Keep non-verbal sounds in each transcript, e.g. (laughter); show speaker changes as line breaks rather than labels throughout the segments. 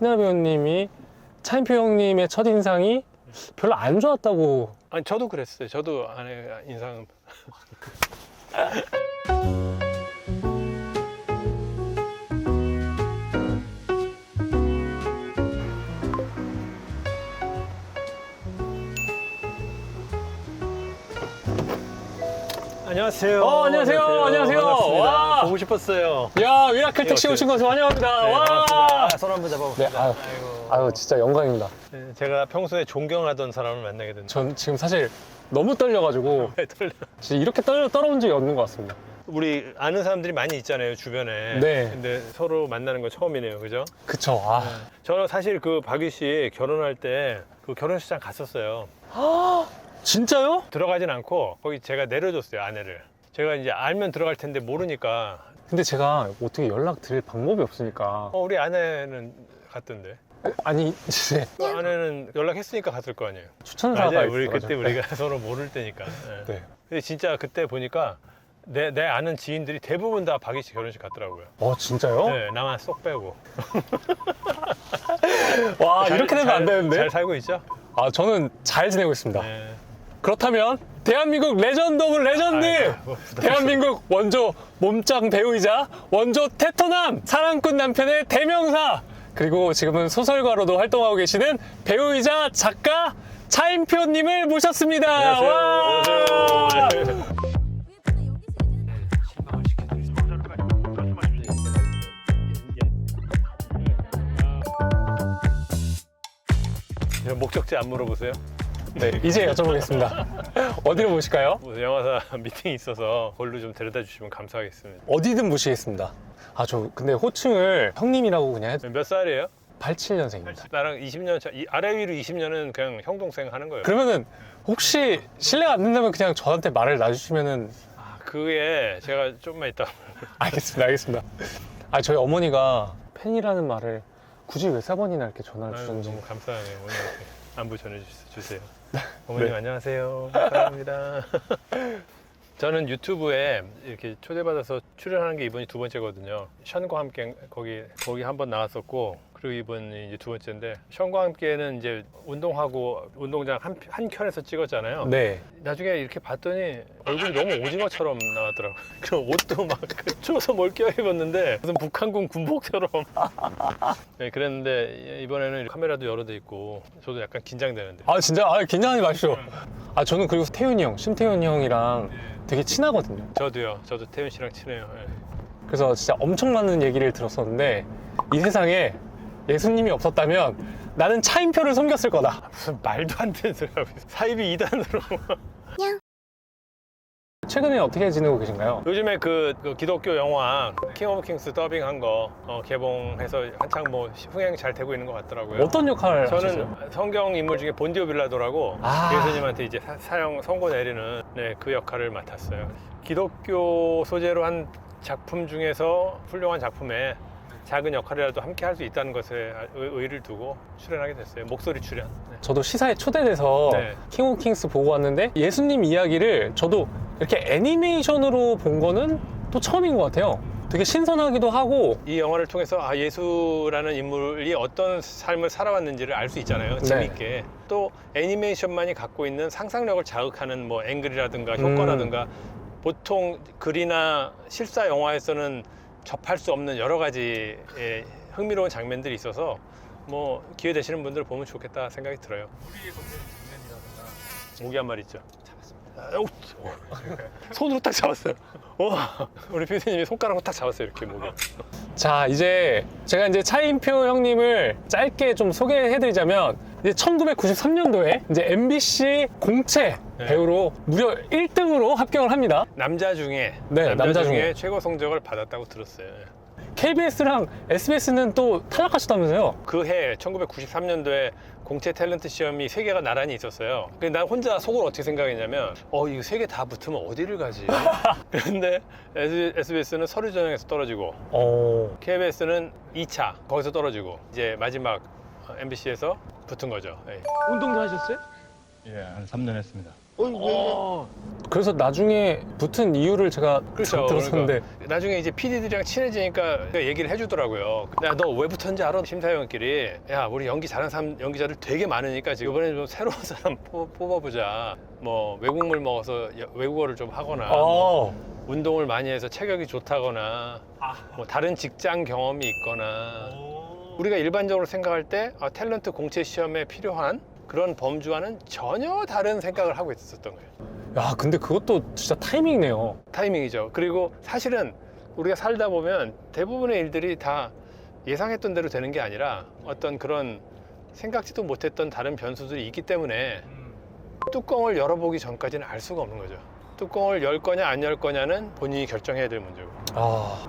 신하 배우님이 차인표 형님의 첫 인상이 별로 안 좋았다고.
아니 저도 그랬어요. 저도 아내 인상 (laughs) 안녕하세요.
어, 안녕하세요. 안녕하세요.
반갑습니다.
와.
보고 싶었어요.
야 미라클 택시
이렇게.
오신 것을 환영합니다.
네,
와.
반갑습니다. 아, 손 한번 잡아봅시다.
네, 아유.
아이고.
아유 진짜 영광입니다.
네, 제가 평소에 존경하던 사람을 만나게 됐는데
전 지금 사실 너무 떨려가지고 (laughs)
떨려.
진짜 이렇게 떨려 떨어본 적이 없는 것 같습니다.
우리 아는 사람들이 많이 있잖아요 주변에.
네.
근데 서로 만나는 건 처음이네요, 그죠?
그쵸. 아.
저는 사실 그 박유 씨 결혼할 때 그 결혼식장 갔었어요. (gasps)
진짜요?
들어가진 않고 거기 제가 내려줬어요 아내를. 제가 이제 알면 들어갈 텐데 모르니까
근데 제가 어떻게 연락 드릴 방법이 없으니까.
어, 우리 아내는 갔던데.
아니 이제
그 아내는 연락했으니까 갔을 거 아니에요.
추천사가
맞아요. 우리
있어가지고.
그때 우리가 (laughs) 서로 모를 때니까. 네.
네.
근데 진짜 그때 보니까 내, 내 아는 지인들이 대부분 다 박유 씨 결혼식 갔더라고요.
어 진짜요?
네, 나만 쏙 빼고. (laughs)
와
잘-
이렇게 되면
잘-
안 되는데.
잘 살고 있죠?
아 저는 잘 지내고 있습니다.
네.
그렇다면 대한민국 레전드 오브 레전드. 대한민국 원조 몸짱 배우이자 원조 테토남 사랑꾼 남편의 대명사 그리고 지금은 소설가로도 활동하고 계시는 배우이자 작가 차인표님을 모셨습니다.
안녕하세요.
와!
안녕하세요. 목적지 안 물어보세요?
네, 이제 여쭤보겠습니다. (laughs) 어디로 모실까요?
무슨 영화사 (laughs) 미팅 이 있어서 걸로 좀 데려다 주시면 감사하겠습니다.
어디든 모시겠습니다. 아, 저 근데 호칭을 형님이라고 그냥 해도
몇 살이에요?
87년생입니다.
나랑 20년 차, 이 아래 위로 20년은 그냥 형 동생 하는 거예요.
그러면은 혹시 실례가 안 된다면 그냥 저한테 말을 놔주시면은
그게 제가 좀만 있다. (laughs)
알겠습니다, 알겠습니다. 아, 저희 어머니가 팬이라는 말을 굳이 왜세 번이나 이렇게 전화를 주셨는지.
너무 감사하네요. 오늘 이렇게 안부 전해주세요. 어머님
네.
안녕하세요. (laughs) 사랑합니다. 저는 유튜브에 이렇게 초대받아서 출연하는 게 이번이 두 번째거든요. 션과 함께 거기 거기 한번 나왔었고 그리고 이번이 이제 두 번째인데 션과 함께는 이제 운동하고 운동장 한, 한 켠에서 찍었잖아요.
네.
나중에 이렇게 봤더니 얼굴이 너무 오징어처럼 나왔더라고요. (laughs) 그 옷도 막 추워서 뭘 껴입었는데 무슨 북한군 군복처럼. (laughs) 네, 그랬는데 이번에는 카메라도 여러 대 있고 저도 약간 긴장되는데.
아, 진짜? 아, 긴장하지 마시오. 아, 저는 그리고 태윤이 형, 심태윤 형이랑 되게 친하거든요.
저도요. 저도 태윤 씨랑 친해요. 네.
그래서 진짜 엄청 많은 얘기를 들었었는데 이 세상에 예수님이 없었다면 나는 차인표를 섬겼을 거다.
무슨 말도 안 되는 소리 하고 있어. 사입이 2단으로.
최근에 어떻게 지내고 계신가요?
요즘에 그, 그 기독교 영화 킹 오브 킹스 더빙한 거 어, 개봉해서 한창 뭐 흥행 잘 되고 있는 것 같더라고요.
어떤 역할을
저는
하셨어요?
성경 인물 중에 본디오 빌라도라고
아.
예수님한테 이제 사, 사형 선고 내리는 네, 그 역할을 맡았어요. 기독교 소재로 한 작품 중에서 훌륭한 작품에 작은 역할이라도 함께 할 수 있다는 것에 의- 의의를 두고 출연하게 됐어요. 목소리 출연. 네.
저도 시사에 초대돼서
네.
킹 오브 킹스 보고 왔는데 예수님 이야기를 저도 이렇게 애니메이션으로 본 거는 또 처음인 것 같아요. 되게 신선하기도 하고
이 영화를 통해서 아 예수라는 인물이 어떤 삶을 살아왔는지를 알 수 있잖아요.
네.
재밌게. 또 애니메이션만이 갖고 있는 상상력을 자극하는 뭐 앵글이라든가 효과라든가 보통 글이나 실사 영화에서는 접할 수 없는 여러 가지 의 흥미로운 장면들이 있어서 뭐 기회 되시는 분들 보면 좋겠다 생각이 들어요. 모기 한 마리 있죠. 잡았습니다. 손으로 딱 잡았어요. 와, 우리 PD님이 손가락으로 딱 잡았어요 이렇게 모기.
자 이제 제가 이제 차인표 형님을 짧게 좀 소개해드리자면 이제 1993년도에 이제 MBC 공채
네.
배우로 무려 1등으로 합격을 합니다.
남자 중에
네,
남자,
남자
중에,
중에.
최고 성적을 받았다고 들었어요.
KBS랑 SBS는 또 탈락하셨다면서요?
그 해 1993년도에 공채 탤런트 시험이 세 개가 나란히 있었어요. 근데 난 혼자 속으로 어떻게 생각했냐면 어 이거 세 개 다 붙으면 어디를 가지? (laughs) 그런데 SBS는 서류 전형에서 떨어지고
어...
KBS는 2차 거기서 떨어지고 이제 마지막 MBC에서 붙은 거죠. 예.
운동도 하셨어요?
예, 한 3년 했습니다.
어이 왜
어, 그래서 나중에 붙은 이유를 제가
그렇죠.
들었었는데
그러니까 나중에 이제 PD들이랑 친해지니까 얘기를 해주더라고요. 야, 너 왜 붙었는지 알아? 심사위원끼리. 야, 우리 연기 잘하는 사람, 연기자들 되게 많으니까 지금 이번에 좀 새로운 사람 (laughs) 뽑- 뽑아보자. 뭐 외국물 먹어서 여- 외국어를 좀 하거나
어,
운동을 많이 해서 체격이 좋다거나 뭐 다른 직장 경험이 있거나 우리가 일반적으로 생각할 때 아, 탤런트 공채 시험에 필요한 그런 범주와는 전혀 다른 생각을 하고 있었던 거예요.
야 근데 그것도 진짜 타이밍이네요.
타이밍이죠. 그리고 사실은 우리가 살다 보면 대부분의 일들이 다 예상했던 대로 되는 게 아니라 어떤 그런 생각지도 못했던 다른 변수들이 있기 때문에 뚜껑을 열어보기 전까지는 알 수가 없는 거죠. 뚜껑을 열 거냐 안 열 거냐는 본인이 결정해야 될 문제고.
아,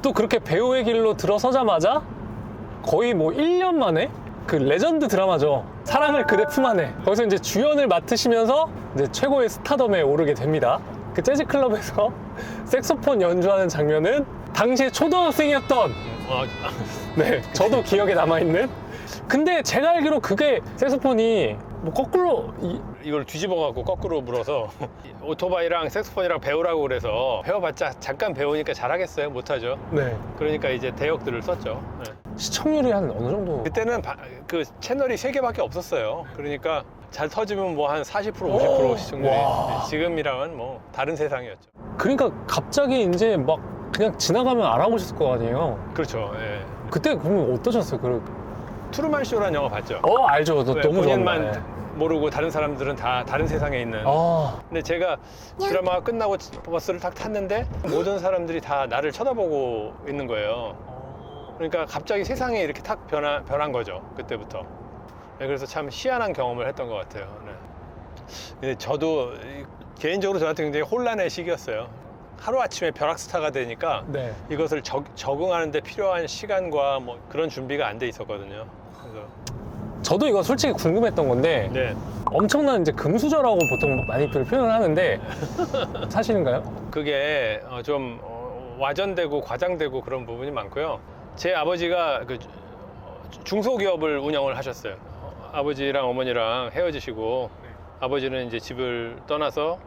또 그렇게 배우의 길로 들어서자마자 거의 뭐 1년 만에 그 레전드 드라마죠. 사랑을 그대 품 안에. 거기서 이제 주연을 맡으시면서 이제 최고의 스타덤에 오르게 됩니다. 그 재즈 클럽에서 (laughs) 색소폰 연주하는 장면은 당시에 초등학생이었던
어,
네, 저도 기억에 남아 있는. 근데 제가 알기로 그게 색소폰이 뭐 거꾸로 이-
이걸 뒤집어 갖고 거꾸로 물어서 (laughs) 오토바이랑 색소폰이랑 배우라고 그래서 배워봤자 잠깐 배우니까 잘하겠어요? 못하죠.
네.
그러니까 이제 대역들을 썼죠. 네.
시청률이 한 어느 정도?
그때는 바- 그 채널이 세 개밖에 없었어요. 그러니까 잘 터지면 뭐 한 40%
오,
50% 시청률이
와.
네, 지금이랑은 뭐 다른 세상이었죠.
그러니까 갑자기 이제 막 그냥 지나가면 알아보셨을 거 아니에요.
그렇죠. 예.
그때 그러면 어떠셨어요? 그,
트루만 쇼라는 영화 봤죠?
어 알죠.
저왜
너무
본인만
좋아한다.
모르고 다른 사람들은 다 다른 세상에 있는.
아,
근데 제가 드라마가 끝나고 버스를 딱 탔는데 모든 사람들이 다 나를 쳐다보고 있는 거예요. 그러니까 갑자기 세상이 이렇게 탁 변한, 변한 거죠. 그때부터. 네, 그래서 참 희한한 경험을 했던 것 같아요. 네. 근데 저도 이- 개인적으로 저한테 굉장히 혼란의 시기였어요. 하루아침에 벼락스타가 되니까
네.
이것을 적, 적응하는데 필요한 시간과 뭐 그런 준비가 안 돼 있었거든요.
저도 이거 솔직히 궁금했던 건데
네.
엄청난 이제 금수저라고 보통 많이들 표현을 하는데 (laughs) 사실인가요?
그게 어, 좀 어, 와전되고 과장되고 그런 부분이 많고요. 제 아버지가 그 어, 중소기업을 운영을 하셨어요. 어, 아버지랑 어머니랑 헤어지시고 아버지는 이제 집을 떠나서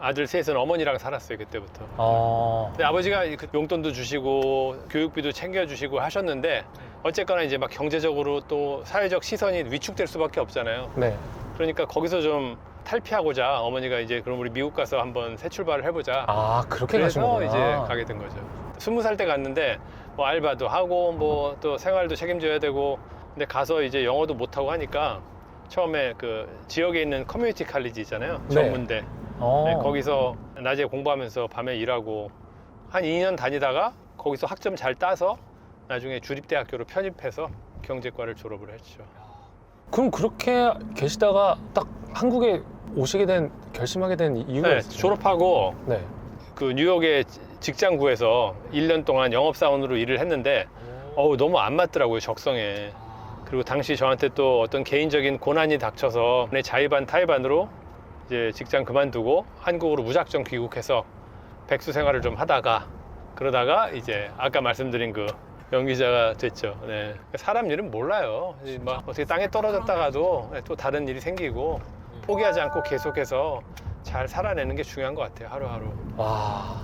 아들 셋은 어머니랑 살았어요 그때부터.
아,
근데 아버지가 그 용돈도 주시고 교육비도 챙겨주시고 하셨는데 어쨌거나 이제 막 경제적으로 또 사회적 시선이 위축될 수밖에 없잖아요.
네.
그러니까 거기서 좀 탈피하고자 어머니가 이제 그럼 우리 미국 가서 한번 새 출발을 해보자.
아 그렇게 가신
그래서
거구나.
이제 가게 된 거죠. 스무 살 때 갔는데 뭐 알바도 하고 뭐 또 생활도 책임져야 되고 근데 가서 이제 영어도 못 하고 하니까 처음에 그 지역에 있는 커뮤니티 칼리지 있잖아요.
네.
전문대.
어.
네, 거기서 낮에 공부하면서 밤에 일하고 한 2년 다니다가 거기서 학점 잘 따서 나중에 주립대학교로 편입해서 경제과를 졸업을 했죠.
그럼 그렇게 계시다가 딱 한국에 오시게 된 결심하게 된 이유가
네,
있어요?
졸업하고
네.
그 뉴욕의 직장 구해서 1년 동안 영업사원으로 일을 했는데 어우 너무 안 맞더라고요 적성에 그리고 당시 저한테 또 어떤 개인적인 고난이 닥쳐서 내 자의반 타의반으로 이제 직장 그만두고 한국으로 무작정 귀국해서 백수 생활을 좀 하다가 그러다가 이제 아까 말씀드린 그 연기자가 됐죠. 네. 사람 일은 몰라요. 이막 어떻게 땅에 떨어졌다가도 또 다른 일이 생기고 포기하지 않고 계속해서 잘 살아내는 게 중요한 것 같아요. 하루하루.
와.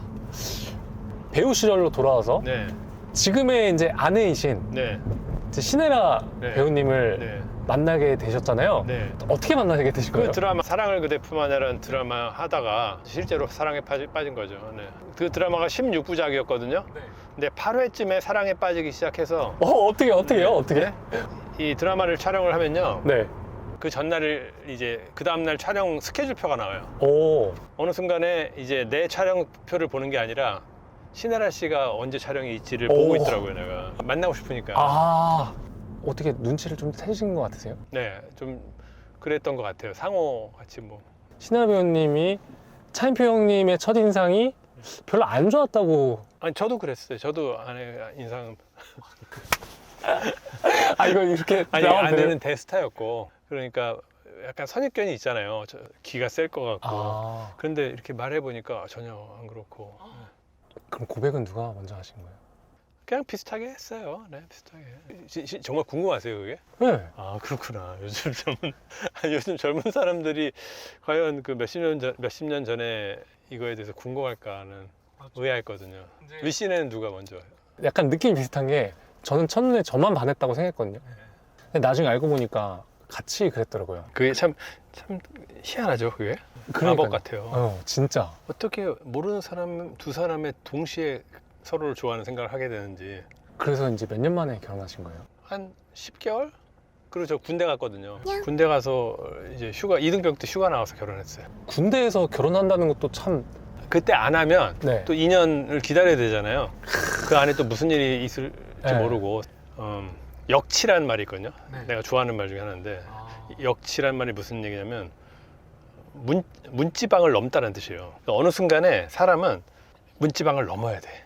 배우 시절로 돌아와서
네,
지금의 이제 아내이신
네,
이제 신혜라
네.
배우님을
네,
만나게 되셨잖아요.
네.
어떻게 만나게 되신
그
거예요?
드라마 사랑을 그대 품 안에라는 드라마 하다가 실제로 사랑에 빠지, 빠진 거죠. 네. 그 드라마가 16부작이었거든요. 근데 8회쯤에 사랑에 빠지기 시작해서
어 어떻게 어떻게요? 어떻게?
이 드라마를 촬영을 하면요.
네.
그 전날을 이제 그 다음날 촬영 스케줄표가 나와요.
오.
어느 순간에 이제 내 촬영표를 보는 게 아니라 신혜라 씨가 언제 촬영이 있지를
오.
보고 있더라고요, 내가. 만나고 싶으니까.
아 어떻게 눈치를 좀 채신 것 같으세요?
네, 좀 그랬던 것 같아요. 상호 같이 뭐.
신혜라 배우님이 차인표 형님의 첫 인상이 별로 안 좋았다고.
아니 저도 그랬어요. 저도 아내 인상 (laughs)
아 이거 이렇게
아니
돼요?
아내는 대스타였고 그러니까 약간 선입견이 있잖아요. 저, 기가 셀 것 같고.
아
그런데 이렇게 말해 보니까 전혀 안 그렇고.
그럼 고백은 누가 먼저 하신 거예요?
그냥 비슷하게 했어요. 네, 비슷하게. 시- 시- 정말 궁금하세요, 그게?
네.
아, 그렇구나. (laughs) 요즘 젊은 아니, 요즘 젊은 사람들이 과연 그 몇십 년 전, 몇십 년 전에 이거에 대해서 궁금할까 하는 의아했거든요. 위 씨는 누가 먼저? 해요?
약간 느낌이 비슷한 게 저는 첫눈에 저만 반했다고 생각했거든요. 근데 나중에 알고 보니까 같이 그랬더라고요.
그게 참, 참 희한하죠, 그게?
그러니까요.
마법 같아요.
어, 진짜.
어떻게 모르는 사람 두 사람의 동시에 서로를 좋아하는 생각을 하게 되는지
그래서 이제 몇 년 만에 결혼하신 거예요?
한 10개월? 그리고 저 군대 갔거든요. 군대 가서 이제 휴가 이등병 때 휴가 나와서 결혼했어요.
군대에서 결혼한다는 것도 참,
그때 안 하면
네.
또 2년을 기다려야 되잖아요. 그 안에 또 무슨 일이 있을지
네.
모르고 음, 역치란 말이 있거든요.
네.
내가 좋아하는 말 중에 하나인데 역치란 말이 무슨 얘기냐면 문, 문지방을 넘다는 뜻이에요. 그러니까 어느 순간에 사람은 문지방을 넘어야 돼.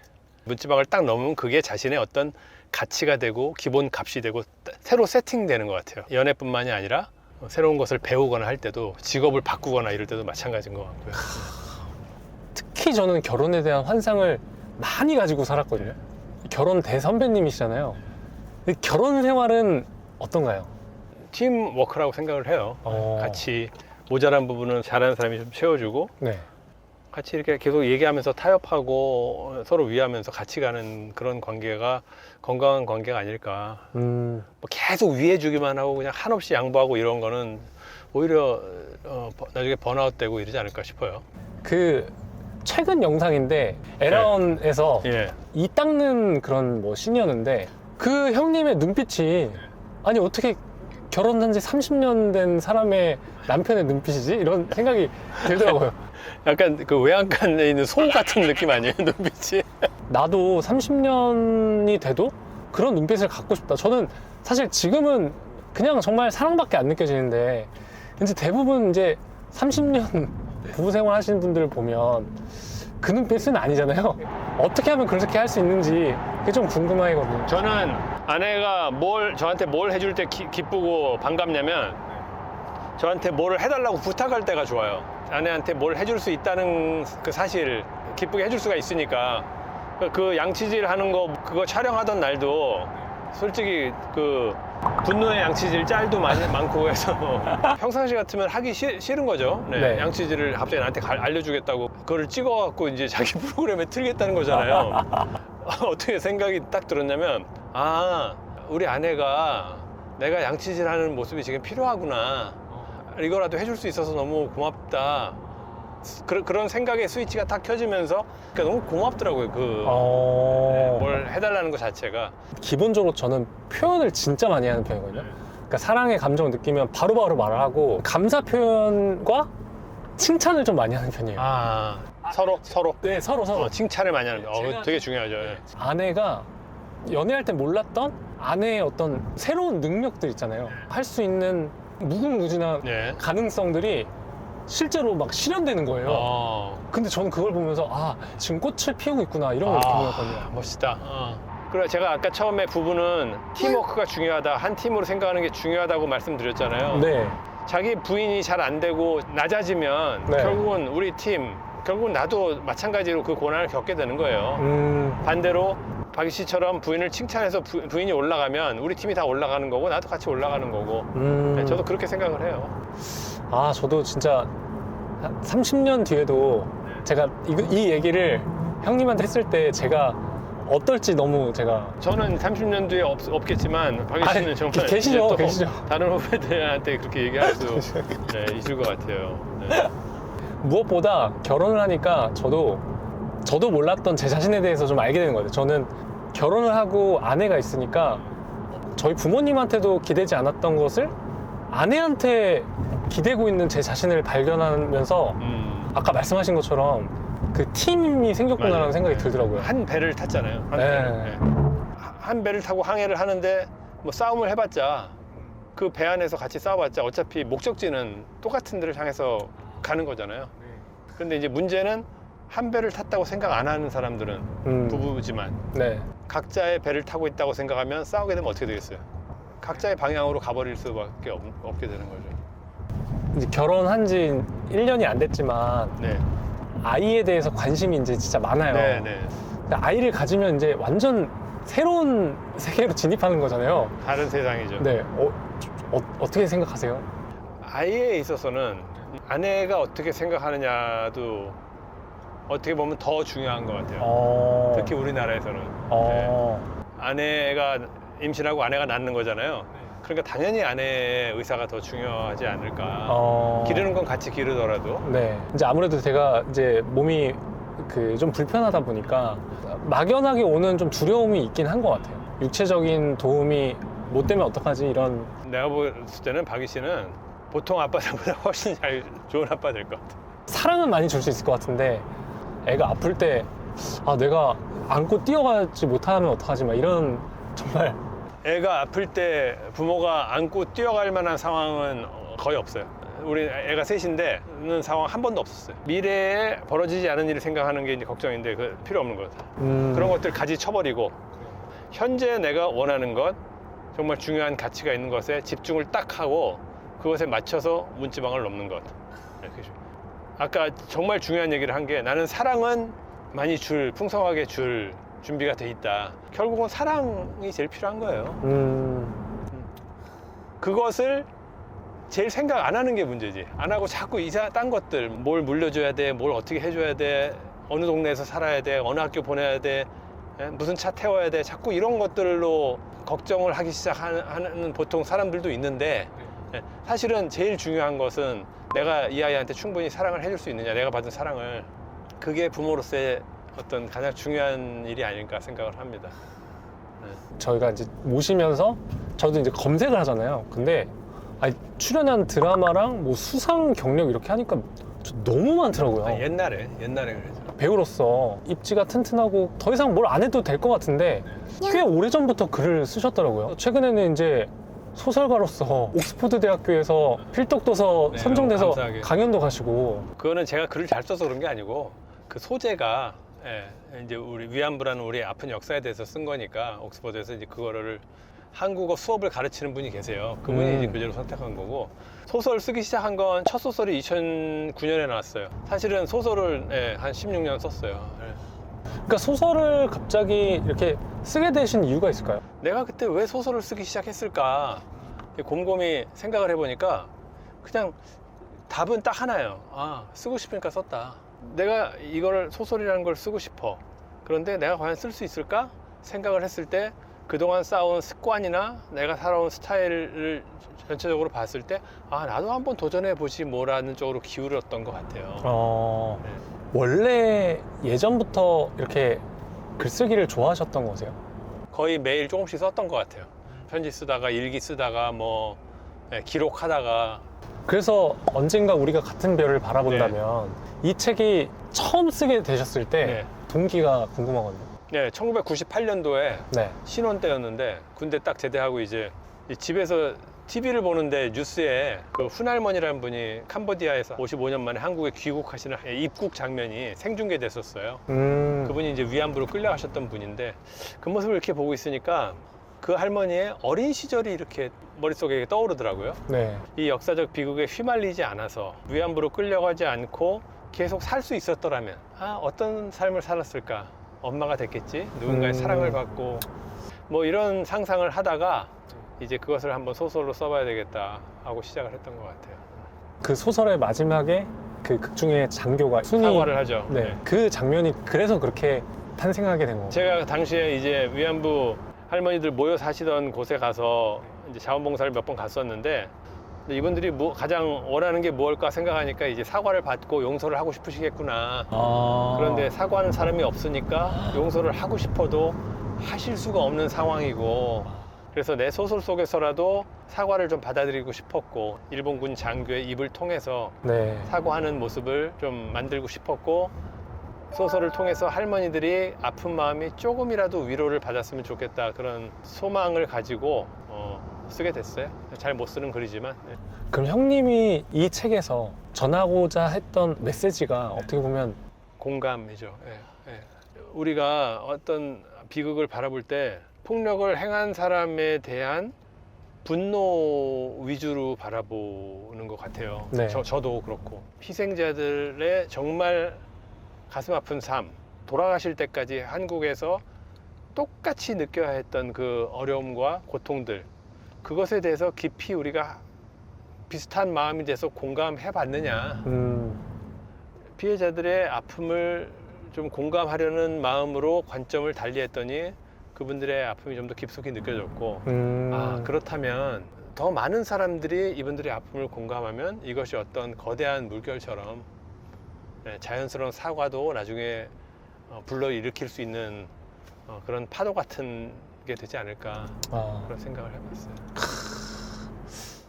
문지방을 딱 넘으면 그게 자신의 어떤 가치가 되고 기본 값이 되고 따- 새로 세팅되는 것 같아요. 연애뿐만이 아니라 새로운 것을 배우거나 할 때도 직업을 바꾸거나 이럴 때도 마찬가지인 것 같고요.
특히 저는 결혼에 대한 환상을 많이 가지고 살았거든요. 결혼 대선배님이시잖아요. 결혼 생활은 어떤가요?
팀 워크라고 생각을 해요.
어.
같이 모자란 부분은 잘하는 사람이 좀 채워주고
네.
같이 이렇게 계속 얘기하면서 타협하고 서로 위하면서 같이 가는 그런 관계가 건강한 관계가 아닐까.
음,
뭐 계속 위해주기만 하고 그냥 한없이 양보하고 이런 거는 오히려 어, 버- 나중에 번아웃되고 이러지 않을까 싶어요.
그, 최근 영상인데, 에라운에서
예.
이 닦는 그런 뭐 씬이었는데, 그 형님의 눈빛이, 아니, 어떻게 결혼한 지 30년 된 사람의 남편의 눈빛이지? 이런 생각이 들더라고요. (laughs)
약간 그 외양간에 있는 소 같은 느낌 아니에요 (laughs) 눈빛이?
나도 30년이 돼도 그런 눈빛을 갖고 싶다. 저는 사실 지금은 그냥 정말 사랑밖에 안 느껴지는데 이제 대부분 이제 30년 부부 생활 하시는 분들을 보면 그 눈빛은 아니잖아요. 어떻게 하면 그렇게 할 수 있는지 그게 좀 궁금하거든요.
저는 아내가 뭘 저한테 뭘 해줄 때 기, 기쁘고 반갑냐면 저한테 뭘 해달라고 부탁할 때가 좋아요. 아내한테 뭘 해줄 수 있다는 그 사실 기쁘게 해줄 수가 있으니까 그- 그 양치질 하는 거 그거 촬영하던 날도 솔직히 그 분노의 양치질 짤도 많이 많고 해서 (laughs) 평상시 같으면 하기 싫, 싫은 거죠. 네,
네.
양치질을 갑자기 나한테 가- 알려주겠다고 그거를 찍어갖고 이제 자기 (laughs) 프로그램에 틀겠다는 거잖아요. (laughs) 어떻게 생각이 딱 들었냐면 아 우리 아내가 내가 양치질 하는 모습이 지금 필요하구나 이거라도 해줄 수 있어서 너무 고맙다 그, 그런 생각의 스위치가 딱 켜지면서 그러니까 너무 고맙더라고요 그
어...
뭘 해달라는 것 자체가
기본적으로 저는 표현을 진짜 많이 하는 편이거든요. 그러니까 사랑의 감정을 느끼면 바로바로 말을 하고 감사 표현과 칭찬을 좀 많이 하는 편이에요.
아 서로 서로
네, 서로 서로.
어, 칭찬을 많이 하는 거 어,
제가
되게 중요하죠 예.
아내가 연애할 때 몰랐던 아내의 어떤 새로운 능력들 있잖아요. 할 수 있는 무궁무진한
네.
가능성들이 실제로 막 실현되는 거예요.
어.
근데 저는 그걸 보면서 아 지금 꽃을 피우고 있구나 이런 걸.
아, 멋있다. 어. 그래 제가 아까 처음에 부부는 팀워크가 중요하다, 한 팀으로 생각하는 게 중요하다고 말씀드렸잖아요.
네,
자기 부인이 잘 안 되고 낮아지면
네.
결국은 우리 팀, 결국은 나도 마찬가지로 그 고난을 겪게 되는 거예요.
음,
반대로 박희 씨처럼 부인을 칭찬해서 부, 부인이 올라가면 우리 팀이 다 올라가는 거고 나도 같이 올라가는 거고.
음.
네, 저도 그렇게 생각을 해요.
아 저도 진짜 한 30년 뒤에도 제가 이, 이 얘기를 형님한테 했을 때 제가 어떨지 너무 제가
저는 30년 뒤에 없, 없겠지만
아니,
씨는 정말
계- 계시죠, 계시죠.
다른 후배들한테 그렇게 얘기할 수 (laughs) 네, 있을 것 같아요. 네.
무엇보다 결혼을 하니까 저도 저도 몰랐던 제 자신에 대해서 좀 알게 되는 거예요. 저는 결혼을 하고 아내가 있으니까 저희 부모님한테도 기대지 않았던 것을 아내한테 기대고 있는 제 자신을 발견하면서
음,
아까 말씀하신 것처럼 그 팀이 생겼구나라는
맞아요.
생각이
네.
들더라고요.
한 배를 탔잖아요. 한,
네.
배를. 네. 한 배를 타고 항해를 하는데 뭐 싸움을 해봤자 그 배 안에서 같이 싸워봤자 어차피 목적지는 똑같은 데를 향해서 가는 거잖아요. 근데 이제 문제는 한 배를 탔다고 생각 안 하는 사람들은
음,
부부지만
네.
각자의 배를 타고 있다고 생각하면 싸우게 되면 어떻게 되겠어요? 각자의 방향으로 가버릴 수밖에 없, 없게 되는 거죠.
이제 결혼한 지 1년이 안 됐지만
네,
아이에 대해서 관심이 이제 진짜 많아요.
네, 네.
근데 아이를 가지면 이제 완전 새로운 세계로 진입하는 거잖아요.
다른 세상이죠.
네. 어, 어, 어떻게 생각하세요?
아이에 있어서는 아내가 어떻게 생각하느냐도 어떻게 보면 더 중요한 것 같아요.
어,
특히 우리나라에서는
어,
네. 아내가 임신하고 아내가 낳는 거잖아요. 그러니까 당연히 아내의 의사가 더 중요하지 않을까.
어,
기르는 건 같이 기르더라도
네. 이제 아무래도 제가 이제 몸이 그 좀 불편하다 보니까 막연하게 오는 좀 두려움이 있긴 한 것 같아요. 육체적인 도움이 못 되면 어떡하지 이런
내가 봤을 때는 박희 씨는 보통 아빠들보다 훨씬 잘 좋은 아빠 될 것 같아.
사랑은 많이 줄 수 있을 것 같은데 애가 아플 때 아 내가 안고 뛰어가지 못하면 어떡하지 막 이런 정말
애가 아플 때 부모가 안고 뛰어갈 만한 상황은 거의 없어요. 우리 애가 셋인데 는 상황 한 번도 없었어요. 미래에 벌어지지 않은 일을 생각하는 게 이제 걱정인데 그 필요 없는 거죠.
음,
그런 것들 가지 쳐버리고 현재 내가 원하는 것 정말 중요한 가치가 있는 것에 집중을 딱 하고 그것에 맞춰서 문지방을 넘는 것. 이렇게 좀. 아까 정말 중요한 얘기를 한 게 나는 사랑은 많이 줄 풍성하게 줄 준비가 돼 있다. 결국은 사랑이 제일 필요한 거예요.
음,
그것을 제일 생각 안 하는 게 문제지. 안 하고 자꾸 이상 딴 것들 뭘 물려줘야 돼, 뭘 어떻게 해줘야 돼, 어느 동네에서 살아야 돼, 어느 학교 보내야 돼, 예? 무슨 차 태워야 돼. 자꾸 이런 것들로 걱정을 하기 시작하는 보통 사람들도 있는데 예, 사실은 제일 중요한 것은 내가 이 아이한테 충분히 사랑을 해줄 수 있느냐, 내가 받은 사랑을 그게 부모로서의 어떤 가장 중요한 일이 아닐까 생각을 합니다.
저희가 이제 모시면서 저도 이제 검색을 하잖아요. 근데 아니, 출연한 드라마랑 뭐 수상 경력 이렇게 하니까 저 너무 많더라고요.
아, 옛날에 옛날에 그랬죠.
배우로서 입지가 튼튼하고 더 이상 뭘 안 해도 될 것 같은데 꽤 오래전부터 글을 쓰셨더라고요. 최근에는 이제 소설가로서 옥스퍼드 대학교에서 필독도서
네,
선정돼서
감사하게.
강연도 가시고
그거는 제가 글을 잘 써서 그런 게 아니고 그 소재가 예, 이제 우리 위안부라는 우리 아픈 역사에 대해서 쓴 거니까 옥스퍼드에서 이제 그거를 한국어 수업을 가르치는 분이 계세요. 그분이
음.
이제 교재로 선택한 거고 소설 쓰기 시작한 건 첫 소설이 2009년에 나왔어요. 사실은 소설을 예, 한 16년 썼어요. 예.
그러니까 소설을 갑자기 이렇게 쓰게 되신 이유가 있을까요?
내가 그때 왜 소설을 쓰기 시작했을까 곰곰이 생각을 해보니까 그냥 답은 딱 하나예요. 아 쓰고 싶으니까 썼다. 내가 이걸 소설이라는 걸 쓰고 싶어. 그런데 내가 과연 쓸 수 있을까 생각을 했을 때 그동안 쌓아온 습관이나 내가 살아온 스타일을 전체적으로 봤을 때 아 나도 한번 도전해 보지 뭐라는 쪽으로 기울었던 것 같아요.
어,
네.
원래 예전부터 이렇게 글쓰기를 좋아하셨던 거세요?
거의 매일 조금씩 썼던 것 같아요. 편지 쓰다가 일기 쓰다가 뭐 예, 기록하다가
그래서 언젠가 우리가 같은 별을 바라본다면 이 책이 처음 쓰게 되셨을 때
네.
동기가 궁금하거든요.
네, 1998년도에
네.
신혼 때였는데 군대 딱 제대하고 이제 이 집에서 TV를 보는데 뉴스에 그 훈할머니라는 분이 캄보디아에서 55년 만에 한국에 귀국하시는 입국 장면이 생중계됐었어요.
음,
그분이 이제 위안부로 끌려가셨던 분인데 그 모습을 이렇게 보고 있으니까 그 할머니의 어린 시절이 이렇게 머릿속에 떠오르더라고요.
네.
이 역사적 비극에 휘말리지 않아서 위안부로 끌려가지 않고 계속 살 수 있었더라면 아 어떤 삶을 살았을까 엄마가 됐겠지 누군가의
음.
사랑을 받고 뭐 이런 상상을 하다가 이제 그것을 한번 소설로 써봐야 되겠다 하고 시작을 했던 것 같아요
그 소설의 마지막에 그 극중의 장교가 순이
사과를 하죠
네.
네.
그 장면이 그래서 그렇게 탄생하게 된 거고.
제가 당시에 이제 위안부 할머니들 모여 사시던 곳에 가서 이제 자원봉사를 몇 번 갔었는데 이분들이 뭐 가장 원하는 게 무엇일까 생각하니까 이제 사과를 받고 용서를 하고 싶으시겠구나
아.
그런데 사과하는 사람이 없으니까 용서를 하고 싶어도 하실 수가 없는 상황이고 그래서 내 소설 속에서라도 사과를 좀 받아들이고 싶었고 일본군 장교의 입을 통해서
네.
사과하는 모습을 좀 만들고 싶었고 소설을 통해서 할머니들이 아픈 마음이 조금이라도 위로를 받았으면 좋겠다 그런 소망을 가지고 어, 쓰게 됐어요. 잘 못 쓰는 글이지만 네.
그럼 형님이 이 책에서 전하고자 했던 메시지가 어떻게 보면
공감이죠. 예, 예. 우리가 어떤 비극을 바라볼 때 폭력을 행한 사람에 대한 분노 위주로 바라보는 것 같아요.
네.
저, 저도 그렇고 희생자들의 정말 가슴 아픈 삶 돌아가실 때까지 한국에서 똑같이 느껴야 했던 그 어려움과 고통들 그것에 대해서 깊이 우리가 비슷한 마음이 돼서 공감해 봤느냐
음,
피해자들의 아픔을 좀 공감하려는 마음으로 관점을 달리했더니 그분들의 아픔이 좀 더 깊숙이 느껴졌고
음.
아 그렇다면 더 많은 사람들이 이분들의 아픔을 공감하면 이것이 어떤 거대한 물결처럼 네, 자연스러운 사과도 나중에 어, 불러일으킬 수 있는 어, 그런 파도 같은 게 되지 않을까
아.
그런 생각을 해봤어요.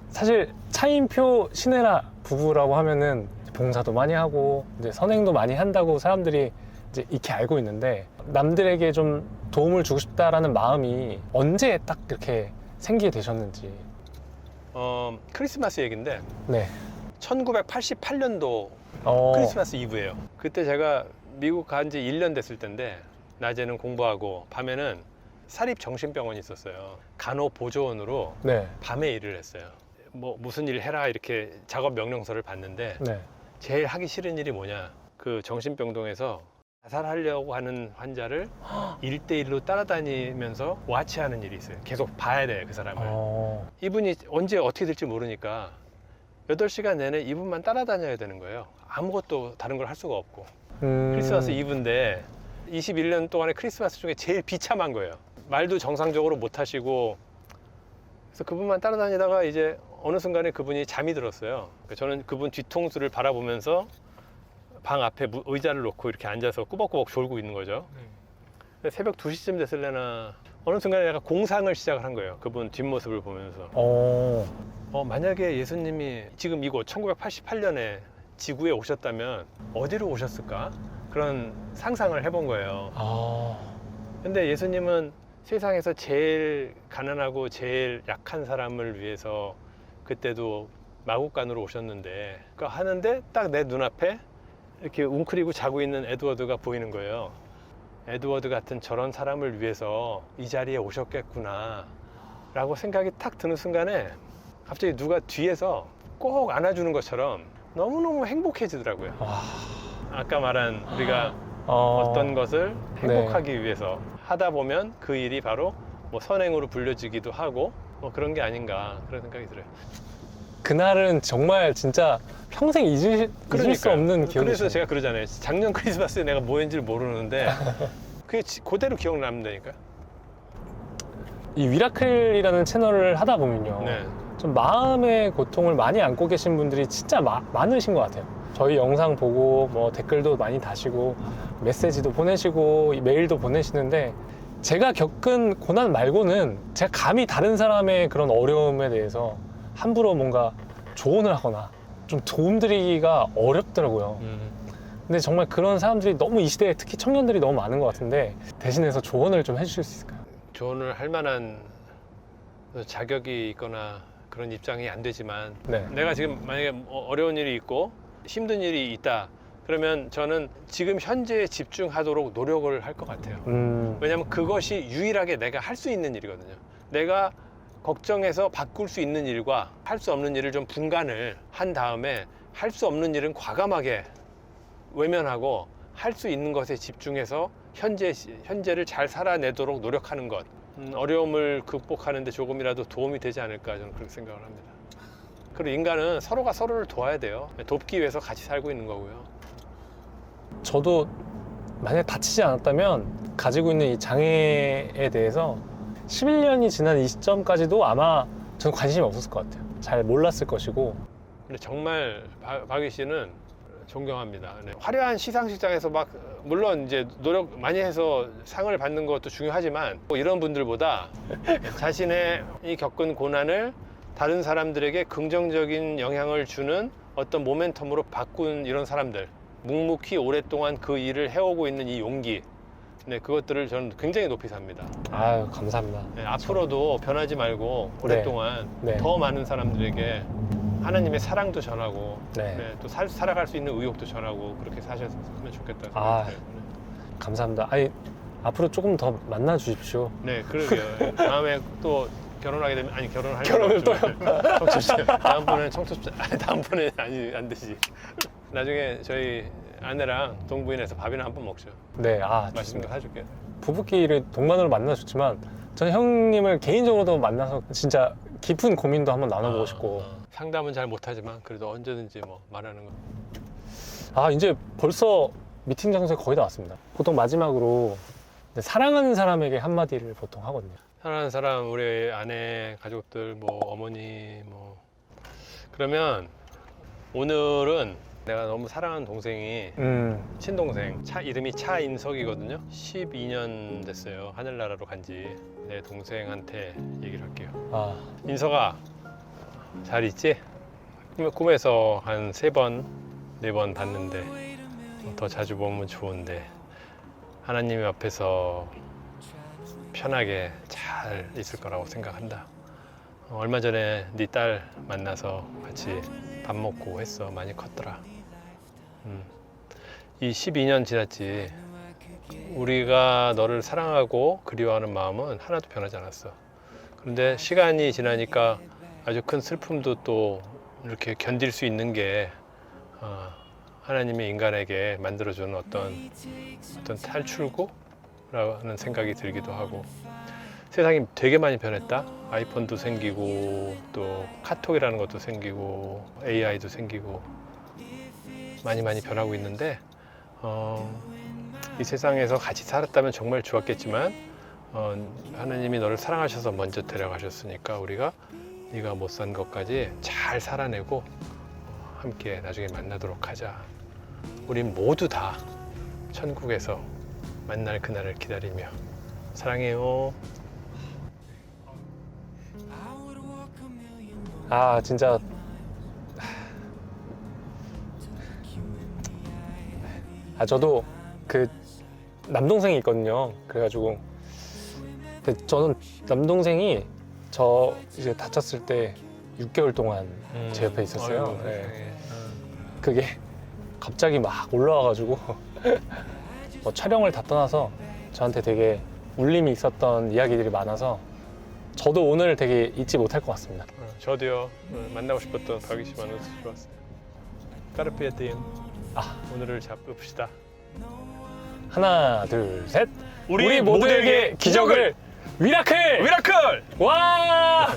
사실 차인표 신혜라 부부라고 하면은 봉사도 많이 하고 이제 선행도 많이 한다고 사람들이 이제 익히 알고 있는데 남들에게 좀 도움을 주고 싶다라는 마음이 언제 딱 이렇게 생기게 되셨는지.
어, 크리스마스 얘기인데
네.
1988년도
어,
크리스마스 이브예요. 그때 제가 미국 간 지 1년 됐을 텐데 낮에는 공부하고 밤에는 사립 정신병원이 있었어요. 간호 보조원으로
네.
밤에 일을 했어요. 뭐 무슨 일 해라 이렇게 작업 명령서를 받는데
네.
제일 하기 싫은 일이 뭐냐? 그 정신병동에서 자살하려고 하는 환자를 일대일로 따라다니면서 와치하는 일이 있어요. 계속 봐야 돼, 그 사람을.
어,
이분이 언제 어떻게 될지 모르니까 8시간 내내 이분만 따라다녀야 되는 거예요. 아무것도 다른 걸 할 수가 없고.
음,
크리스마스 이브인데 21년 동안의 크리스마스 중에 제일 비참한 거예요. 말도 정상적으로 못 하시고 그래서 그분만 따라다니다가 이제 어느 순간에 그분이 잠이 들었어요. 그러니까 저는 그분 뒤통수를 바라보면서 방 앞에 무- 의자를 놓고 이렇게 앉아서 꾸벅꾸벅 졸고 있는 거죠. 근데 새벽 2시쯤 됐을래나 어느 순간에 약간 공상을 시작을 한 거예요. 그분 뒷모습을 보면서.
어,
어, 만약에 예수님이 지금 이곳 1988년에 지구에 오셨다면 어디로 오셨을까? 그런 상상을 해본 거예요.
아,
근데 예수님은 세상에서 제일 가난하고 제일 약한 사람을 위해서 그때도 마국간으로 오셨는데 그 하는데 딱 내 눈앞에 이렇게 웅크리고 자고 있는 에드워드가 보이는 거예요. 에드워드 같은 저런 사람을 위해서 이 자리에 오셨겠구나 라고 생각이 탁 드는 순간에 갑자기 누가 뒤에서 꼭 안아주는 것처럼 너무너무 행복해지더라고요.
와,
아까 말한 우리가
어,
어떤 것을
네.
행복하기 위해서 하다 보면 그 일이 바로 뭐 선행으로 불려지기도 하고 뭐 그런 게 아닌가 그런 생각이 들어요.
그날은 정말 진짜 평생 잊을, 잊을 수
그러니까요.
없는 기억이죠.
그래서 제가 그러잖아요. 작년 크리스마스에 내가 뭐 했는지 를 모르는데 (laughs) 그게 지- 그대로 기억 남는다니까.
이 위라클이라는 채널을 하다 보면요.
네.
좀 마음의 고통을 많이 안고 계신 분들이 진짜 마- 많으신 것 같아요. 저희 영상 보고 뭐 댓글도 많이 다시고 메시지도 보내시고 메일도 보내시는데 제가 겪은 고난 말고는 제가 감히 다른 사람의 그런 어려움에 대해서 함부로 뭔가 조언을 하거나 좀 도움드리기가 어렵더라고요.
음.
근데 정말 그런 사람들이 너무 이 시대에 특히 청년들이 너무 많은 것 같은데 대신해서 조언을 좀 해주실 수 있을까요?
조언을 할 만한 자격이 있거나 그런 입장이 안 되지만
네.
내가 지금 만약에 뭐 어려운 일이 있고 힘든 일이 있다. 그러면 저는 지금 현재에 집중하도록 노력을 할 것 같아요.
음,
왜냐하면 그것이 유일하게 내가 할 수 있는 일이거든요. 내가 걱정해서 바꿀 수 있는 일과 할 수 없는 일을 좀 분간을 한 다음에 할 수 없는 일은 과감하게 외면하고 할 수 있는 것에 집중해서 현재 현재를 잘 살아내도록 노력하는 것. 음, 어려움을 극복하는데 조금이라도 도움이 되지 않을까 저는 그렇게 생각을 합니다. 그리고 인간은 서로가 서로를 도와야 돼요. 돕기 위해서 같이 살고 있는 거고요.
저도 만약에 다치지 않았다면 가지고 있는 이 장애에 대해서 11년이 지난 이 시점까지도 아마 저는 관심이 없었을 것 같아요. 잘 몰랐을 것이고.
근데 정말 박- 박희 씨는 존경합니다. 네. 화려한 시상식장에서 막 물론 이제 노력 많이 해서 상을 받는 것도 중요하지만 뭐 이런 분들보다 (laughs) 자신의 이 겪은 고난을 다른 사람들에게 긍정적인 영향을 주는 어떤 모멘텀으로 바꾼 이런 사람들 묵묵히 오랫동안 그 일을 해오고 있는 이 용기 네, 그것들을 저는 굉장히 높이 삽니다.
아유, 감사합니다.
네, 앞으로도 변하지 말고 오랫동안
네.
더 많은 사람들에게 하나님의 사랑도 전하고
네.
네, 또 살, 살아갈 수 있는 의욕도 전하고 그렇게 사셨으면 좋겠다
아.
생각해요.
감사합니다. 아니, 앞으로 조금 더 만나 주십시오.
네, 그러게요. 다음에 또 결혼하게 되면 아니 결혼할
결혼을
청첩장 다음번에는 청첩장 아니 다음번에 아니 안 되지. 나중에 저희 아내랑 동부인에서 밥이나 한 번 먹죠.
네, 아,
맛있는. 거 사줄게.
부부끼리 동반으로 만나 좋지만 저는 형님을 개인적으로도 만나서 진짜 깊은 고민도 한번 나눠보고
아,
싶고
아. 상담은 잘 못하지만 그래도 언제든지 뭐 말하는 거.
아 이제 벌써 미팅 장소에 거의 다 왔습니다. 보통 마지막으로 이제 사랑하는 사람에게 한마디를 보통 하거든요.
사랑하는 사람, 우리 아내, 가족들, 뭐 어머니, 뭐 그러면 오늘은 내가 너무 사랑하는 동생이
음,
친동생 차 이름이 차인석이거든요. 12년 됐어요. 하늘나라로 간지 내 동생한테 얘기를 할게요.
아
인석아 잘 있지? 꿈- 꿈에서 한 세 번, 네 번 봤는데 더 자주 보면 좋은데 하나님 앞에서 편하게 잘 있을 거라고 생각한다. 어, 얼마 전에 네 딸 만나서 같이 밥 먹고 했어. 많이 컸더라. 음. 이 12년 지났지. 우리가 너를 사랑하고 그리워하는 마음은 하나도 변하지 않았어. 그런데 시간이 지나니까 아주 큰 슬픔도 또 이렇게 견딜 수 있는 게 어, 하나님이 인간에게 만들어주는 어떤 어떤 탈출구라는 생각이 들기도 하고 세상이 되게 많이 변했다. 아이폰도 생기고 또 카톡이라는 것도 생기고 AI도 생기고 많이 많이 변하고 있는데 어, 이 세상에서 같이 살았다면 정말 좋았겠지만 어, 하나님이 너를 사랑하셔서 먼저 데려가셨으니까 우리가 네가 못 산 것까지 잘 살아내고 어, 함께 나중에 만나도록 하자. 우린 모두 다 천국에서 만날 그날을 기다리며 사랑해요.
아 진짜. 아 저도 그 남동생이 있거든요. 그래가지고. 근데 저는 남동생이 저 이제 다쳤을 때 6개월 동안 제 옆에 있었어요.
아이고,
네.
세상에.
그게 갑자기 막 올라와가지고. (laughs) 뭐 촬영을 다 떠나서 저한테 되게 울림이 있었던 이야기들이 많아서 저도 오늘 되게 잊지 못할 것 같습니다
어, 저도요 어, 만나고 싶었던 박이 씨 만나서 좋았어요. 까르피에 띠임.
아.
오늘을 잡읍시다.
하나 둘 셋
우리 모두에게 기적을!
미라클
미라클!
와